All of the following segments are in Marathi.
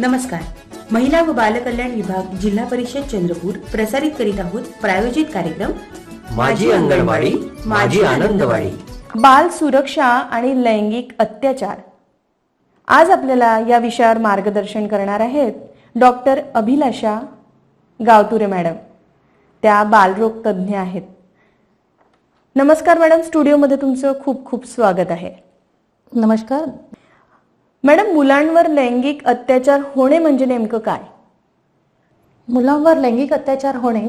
नमस्कार. महिला व बालकल्याण विभाग जिल्हा परिषद चंद्रपूर प्रसारित करीत आहोत प्रायोजित कार्यक्रम माझी अंगणवाडी माझी आनंदवाडी. बाल सुरक्षा आणि लैंगिक अत्याचार. आज आपल्याला या विषयावर मार्गदर्शन करणार आहेत डॉक्टर अभिलाषा गावतुरे मॅडम. त्या बालरोग तज्ज्ञ आहेत. नमस्कार मॅडम स्टुडिओमध्ये तुमचं खूप खूप स्वागत आहे. नमस्कार. मॅडम मुलांवर लैंगिक अत्याचार होणे म्हणजे नेमकं काय? मुलांवर लैंगिक अत्याचार होणे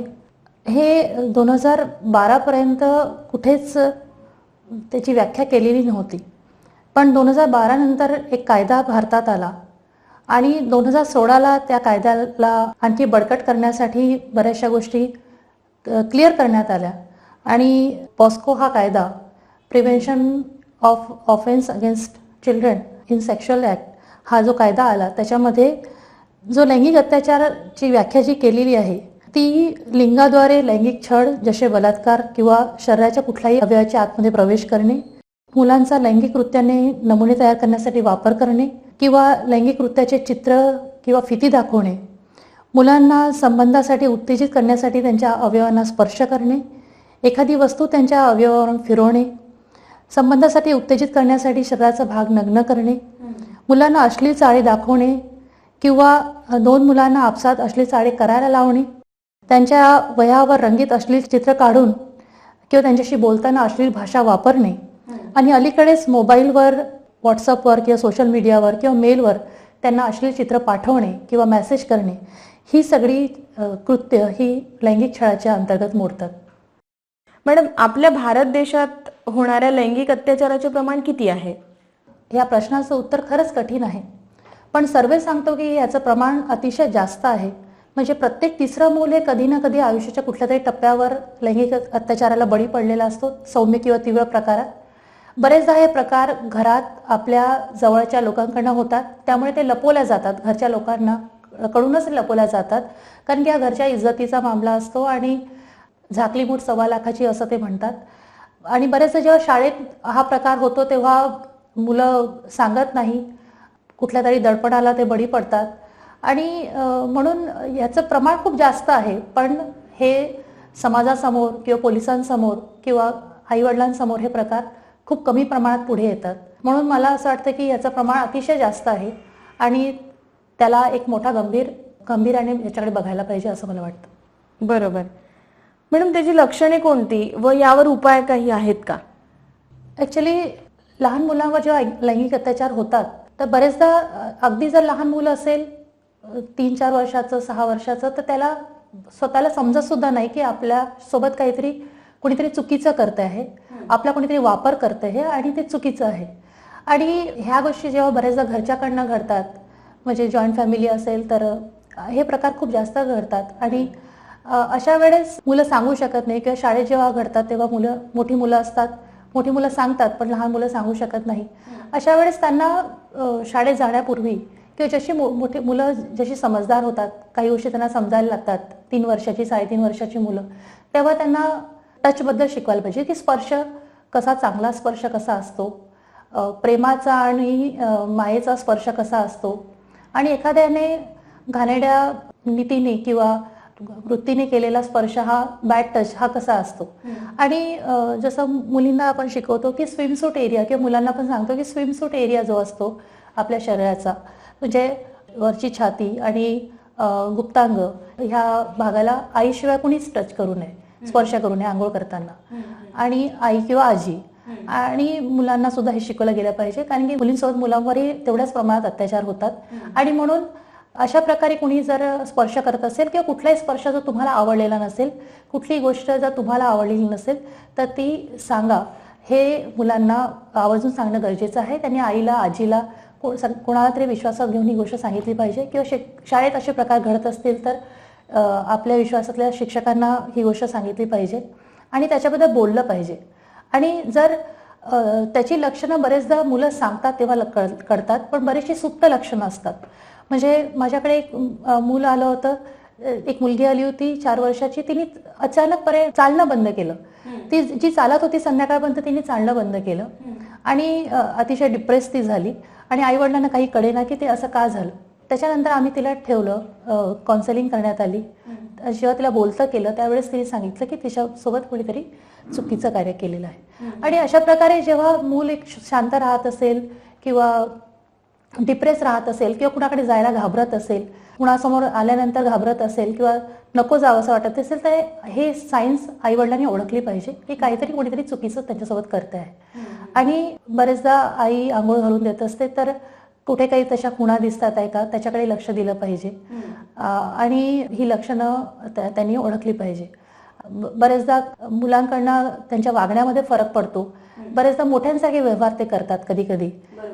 हे दोन हजार बारापर्यंत कुठेच त्याची व्याख्या केलेली नव्हती. पण दोन हजार बारानंतर एक कायदा भारतात आला आणि दोन हजार सोळाला त्या कायद्याला आणखी बळकट करण्यासाठी बऱ्याचशा गोष्टी क्लिअर करण्यात आल्या. आणि पॉस्को हा कायदा prevention of offence against children in sexual act हा जो कायदा आला त्याच्यामध्ये जो लैंगिक अत्याचाराची व्याख्या जी केलेली आहे ती लिंगाद्वारे लैंगिक छळ जसे बलात्कार किंवा शरीराच्या कुठल्याही अवयवाच्या आतमध्ये प्रवेश करणे मुलांचा लैंगिक कृत्याने नमुने तयार करण्यासाठी वापर करणे किंवा लैंगिक कृत्याचे चित्र किंवा फिती दाखवणे मुलांना संबंधासाठी उत्तेजित करण्यासाठी त्यांच्या अवयवांना स्पर्श करणे एखादी वस्तू त्यांच्या अवयवावरून फिरवणे संबंधासाठी उत्तेजित करण्यासाठी शरीराचा भाग नग्न करणे मुलांना अश्लील चाळे दाखवणे किंवा दोन मुलांना आपसात अश्लील चाळे करायला लावणे त्यांच्या वयावर रंगीत अश्लील चित्र काढून किंवा त्यांच्याशी बोलताना अश्लील भाषा वापरणे आणि अलीकडेच मोबाईलवर व्हॉट्सअपवर किंवा सोशल मीडियावर किंवा मेलवर त्यांना अश्लील चित्र पाठवणे किंवा मेसेज करणे ही सगळी कृत्य ही लैंगिक छळाच्या अंतर्गत मोडतात. मॅडम आपल्या भारत देशात होणाऱ्या लैंगिक अत्याचाराचे प्रमाण किती आहे? या प्रश्नाचं उत्तर खरंच कठीण आहे. पण सर्वे सांगतो की याचं प्रमाण अतिशय जास्त आहे. म्हणजे प्रत्येक तिसरं मूल हे कधी ना कधी आयुष्याच्या कुठल्या तरी टप्प्यावर लैंगिक अत्याचाराला बळी पडलेला असतो सौम्य किंवा तीव्र प्रकारात. बरेचदा हे प्रकार घरात आपल्या जवळच्या लोकांकडनं होतात. त्यामुळे ते लपवल्या जातात. घरच्या लोकांना कडूनच लपवल्या जातात. कारण की हा घरच्या इज्जतीचा मामला असतो आणि झाकली मूठ सव्वा लाखाची असं ते म्हणतात. आणि बरेचदा जेव्हा शाळेत हा प्रकार होतो तेव्हा मुलं सांगत नाही. कुठल्या तरी दडपणाला ते बळी पडतात. आणि म्हणून याचं प्रमाण खूप जास्त आहे. पण हे समाजासमोर किंवा पोलिसांसमोर किंवा आईवडिलांसमोर हे प्रकार खूप कमी प्रमाणात पुढे येतात. म्हणून मला असं वाटतं की याचं प्रमाण अतिशय जास्त आहे. आणि त्याला एक मोठा गंभीर गंभीराने याच्याकडे बघायला पाहिजे असं मला वाटतं. बरोबर. मॅडम त्याची लक्षणे कोणती व यावर उपाय काही आहेत का? ॲक्च्युली लहान मुलांवर जेव्हा लैंगिक अत्याचार होतात तर बरेचदा अगदी जर लहान मुलं असेल तीन चार वर्षाचं सहा वर्षाचं तर त्याला स्वतःला समजत सुद्धा नाही की आपल्यासोबत काहीतरी कुणीतरी चुकीचं करतं आहे. आपला कोणीतरी वापर करतं आहे आणि ते चुकीचं आहे. आणि ह्या गोष्टी जेव्हा बरेचदा घरच्याकडनं घडतात म्हणजे जॉईंट फॅमिली असेल तर हे प्रकार खूप जास्त घडतात. आणि अशा वेळेस मुलं सांगू शकत नाही किंवा शाळेत जेव्हा घडतात तेव्हा मुलं मोठी मुलं असतात. मोठी मुलं सांगतात पण लहान मुलं सांगू शकत नाही. अशा वेळेस त्यांना शाळेत जाण्यापूर्वी किंवा जशी मो मोठी मुलं जशी समजदार होतात काही गोष्टी त्यांना समजायला लागतात तीन वर्षाची साडेतीन वर्षाची मुलं तेव्हा त्यांना टचबद्दल शिकवायला पाहिजे की स्पर्श कसा चांगला स्पर्श कसा असतो? प्रेमाचा आणि मायेचा स्पर्श कसा असतो? आणि एखाद्याने घाणेड्या नीतीने किंवा वृत्तीने केलेला स्पर्श हा बॅड टच हा कसा असतो? आणि जसं मुलींना आपण शिकवतो की स्विमसूट एरिया किंवा मुलांना पण सांगतो की स्विमसूट एरिया जो असतो आपल्या शरीराचा म्हणजे वरची छाती आणि गुप्तांग ह्या भागाला आईशिवाय कुणीच टच करू नये स्पर्श करू नये आंघोळ करताना. आणि आई किंवा आजी आणि मुलांना सुद्धा हे शिकवलं गेलं पाहिजे कारण की मुलींसोबत मुलांवरही तेवढ्याच प्रमाणात अत्याचार होतात. आणि म्हणून अशा प्रकारे कुणी जर स्पर्श करत असेल किंवा कुठलाही स्पर्श जर तुम्हाला आवडलेला नसेल कुठलीही गोष्ट जर तुम्हाला आवडलेली नसेल तर ती सांगा. हे मुलांना आवर्जून सांगणं गरजेचं आहे. त्यांनी आईला आजीला कोणाला तरी विश्वासात घेऊन ही गोष्ट सांगितली पाहिजे किंवा शिक शाळेत असे प्रकार घडत असतील तर आपल्या विश्वासातल्या शिक्षकांना ही गोष्ट सांगितली पाहिजे आणि त्याच्याबद्दल बोललं पाहिजे. आणि जर त्याची लक्षणं बरेचदा मुलं सांगतात तेव्हा कळतात पण बरीचशी सुप्त लक्षणं असतात. म्हणजे माझ्याकडे एक मूल आलं होतं. एक मुलगी आली होती चार वर्षाची. तिने अचानकपणे चालणं बंद केलं. ती जी चालत होती संध्याकाळपर्यंत तिने चालणं बंद केलं. आणि अतिशय डिप्रेस ती झाली. आणि आई वडिलांना काही कळेना की ते असं का झालं. त्याच्यानंतर आम्ही तिला ठेवलं काउन्सिलिंग करण्यात आली. जेव्हा तिला बोलतं केलं त्यावेळेस तिने सांगितलं की तिच्यासोबत कोणीतरी चुकीचं कार्य केलेलं आहे. आणि अशा प्रकारे जेव्हा मूल एक शांत राहत असेल किंवा डिप्रेस राहत असेल किंवा कुणाकडे जायला घाबरत असेल कुणासमोर आल्यानंतर घाबरत असेल किंवा नको जावं असं वाटत असेल तर हे सायन्स आईवडिलांनी ओळखली पाहिजे की काहीतरी कोणीतरी चुकीचं त्यांच्यासोबत करत आहे आणि बरेचदा आई आंघोळ घालून देत असते तर कुठे काही तशा खुणा दिसतात आहे का? त्याच्याकडे लक्ष दिलं पाहिजे. आणि ही लक्षणं त्या- त्यांनी ओळखली पाहिजे. बरेचदा मुलांकडनं त्यांच्या वागण्यामध्ये फरक पडतो. बरेचदा मोठ्यांसारखे व्यवहार ते करतात कधी कधी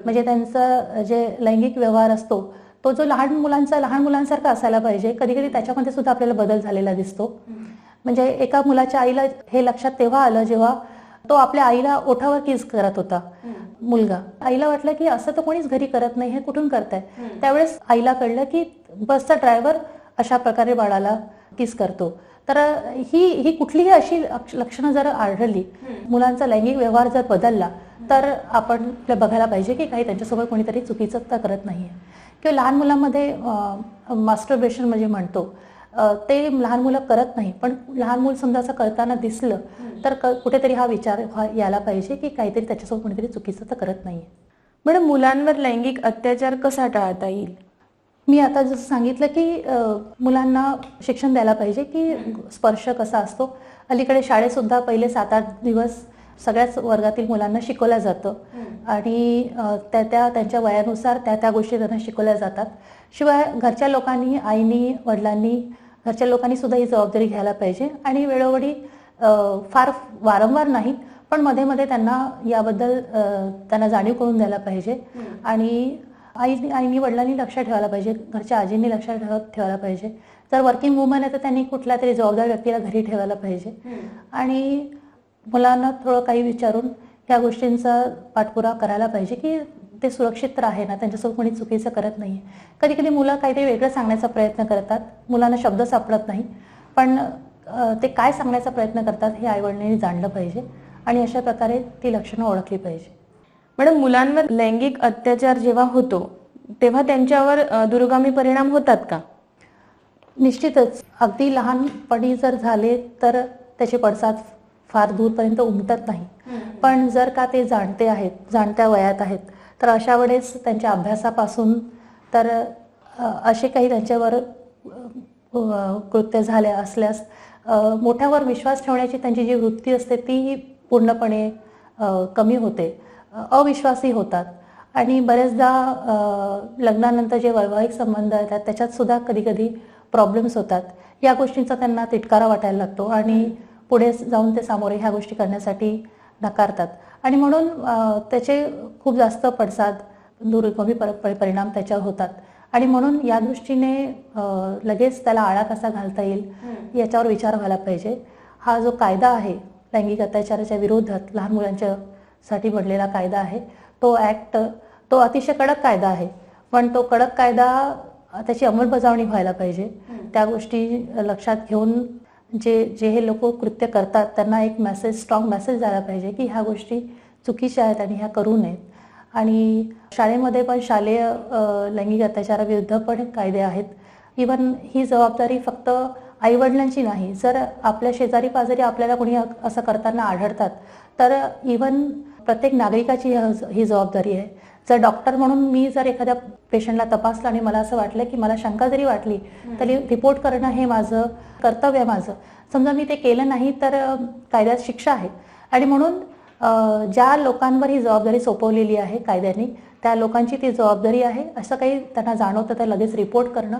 म्हणजे त्यांचा जे लैंगिक व्यवहार असतो तो जो लहान मुलांचा लहान मुलांसारखा असायला पाहिजे. कधी कधी त्याच्यामध्ये सुद्धा आपल्याला बदल झालेला दिसतो. म्हणजे एका मुलाच्या आईला हे लक्षात तेव्हा आलं जेव्हा तो आपल्या आईला ओठावर किस करत होता. मुलगा. आईला वाटलं की असं तर कोणीच घरी करत नाही हे कुठून करताय? त्यावेळेस आईला कळलं की बसचा ड्रायव्हर अशा प्रकारे बाळाला किस करतो. तर ही ही कुठलीही अशी लक्ष- लक्षणं जर आढळली मुलांचा लैंगिक व्यवहार जर बदलला तर आपण ते बघायला पाहिजे की काही त्यांच्यासोबत कोणीतरी चुकीचं तर करत नाहीये. किंवा लहान मुलांमध्ये मास्टरबेशन म्हणजे म्हणतो ते लहान मुलं करत नाही पण लहान मूल समजा असं करताना दिसलं तर क- कुठेतरी हा विचार यायला पाहिजे की काहीतरी त्याच्यासोबत कोणीतरी चुकीचं तर करत नाहीये. मॅडम मुलांवर लैंगिक अत्याचार कसा टाळता येईल? मी आता जसं सांगितलं की मुलांना शिक्षण द्यायला पाहिजे की स्पर्श कसा असतो. अलीकडे शाळेत सुद्धा पहिले सात आठ दिवस सगळ्याच वर्गातील मुलांना शिकवलं जातं. आणि त्या त्या त्यांच्या वयानुसार त्या त्या गोष्टी त्यांना शिकवल्या जातात. शिवाय घरच्या लोकांनी आईनी वडिलांनी घरच्या लोकांनी सुद्धा ही जबाबदारी घ्यायला पाहिजे. आणि वेळोवेळी फार वारंवार नाही पण मध्ये मध्ये त्यांना याबद्दल त्यांना जाणीव करून द्यायला पाहिजे. आणि आई आईनी वडिलांनी लक्ष ठेवायला पाहिजे. घरच्या आजींनी लक्ष ठेव ठेवायला पाहिजे. जर वर्किंग वुमन आहे तर त्यांनी कुठल्या तरी जबाबदार व्यक्तीला घरी ठेवायला पाहिजे. आणि मुलांना थोडं काही विचारून ह्या गोष्टींचा पाठपुरावा करायला पाहिजे की ते सुरक्षित तर आहे ना. त्यांच्यासोबत कोणी चुकीचं करत नाही कधी कधी मुलं काहीतरी वेगळं सांगण्याचा प्रयत्न करतात. मुलांना शब्द सापडत नाही. पण ते काय सांगण्याचा प्रयत्न करतात हे आईवडिलांनी जाणलं पाहिजे. आणि अशा प्रकारे ती लक्षणं ओळखली पाहिजे. मॅडम मुलांवर लैंगिक अत्याचार जेव्हा होतो तेव्हा त्यांच्यावर दूरगामी परिणाम होतात का? निश्चितच. अगदी लहानपणी जर झाले तर त्याचे पडसाद फार दूरपर्यंत उमटत नाही. पण जर का ते जाणते आहेत जाणत्या वयात आहेत तर अशा वेळेस त्यांच्या अभ्यासापासून तर असे काही त्यांच्यावर कृत्य झाले असल्यास मोठ्यावर विश्वास ठेवण्याची त्यांची जी वृत्ती असते ती पूर्णपणे कमी होते. अविश्वासी होतात. आणि अ, लग्नानंतर जे वैवाहिक संबंध येतात त्याच्यात सुद्धा कधी कधी प्रॉब्लेम्स होतात. या गोष्टींचा त्यांना तिटकारा वाटायला लागतो आणि पुढे जाऊन ते सामोरे ह्या गोष्टी करण्यासाठी नकारतात. आणि म्हणून त्याचे खूप जास्त पडसाद पर- परिणाम त्याच्यावर होतात. आणि म्हणून या दृष्टीने लगेच त्याला आळा कसा घालता येईल याच्यावर विचार व्हायला पाहिजे. हा जो कायदा आहे लैंगिक अत्याचाराच्या विरोधात लहान मुलांच्या साठी बनलेला कायदा आहे. तो ॲक्ट तो अतिशय कडक कायदा आहे. पण तो कडक कायदा त्याची अंमलबजावणी व्हायला पाहिजे. त्या गोष्टी लक्षात घेऊन जे जे हे लोक कृत्य करतात त्यांना एक मेसेज स्ट्रॉंग मेसेज जायला पाहिजे की ह्या गोष्टी चुकीच्या आहेत आणि ह्या करू नयेत. आणि शाळेमध्ये पण शालेय लैंगिक अत्याचाराविरुद्ध पण कायदे आहेत. इवन ही जबाबदारी फक्त आईवडिलांची नाही. जर आपल्या शेजारी पाजारी आपल्याला कोणी असं करताना आढळतात तर इवन प्रत्येक नागरिकाची ह- जबाबदारी आहे. जर डॉक्टर म्हणून मी जर एखाद्या पेशंटला तपासलं आणि मला असं वाटलं की मला शंका जरी वाटली तरी रिपोर्ट करणं हे माझं कर्तव्य आहे माझं. समजा मी ते केलं नाही तर कायद्यात शिक्षा आहे. आणि म्हणून ज्या लोकांवर ही जबाबदारी सोपवलेली आहे कायद्याने त्या लोकांची ती जबाबदारी आहे असं काही त्यांना जाणवतं तर लगेच रिपोर्ट करणं.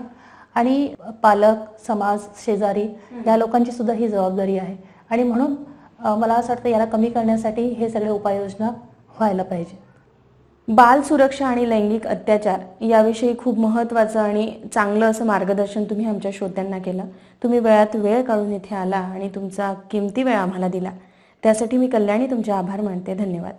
आणि पालक समाज शेजारी या लोकांची सुद्धा ही जबाबदारी आहे. आणि म्हणून मला असं वाटतं याला कमी करण्यासाठी हे सगळे उपाययोजना व्हायला पाहिजे. बाल सुरक्षा आणि लैंगिक अत्याचार याविषयी खूप महत्त्वाचं आणि चांगलं असं मार्गदर्शन तुम्ही आमच्या श्रोत्यांना केलं. तुम्ही वेळात वेळ काढून इथे आला आणि तुमचा किमती वेळ आम्हाला दिला. त्यासाठी मी कल्याणी तुमचे आभार मानते. धन्यवाद.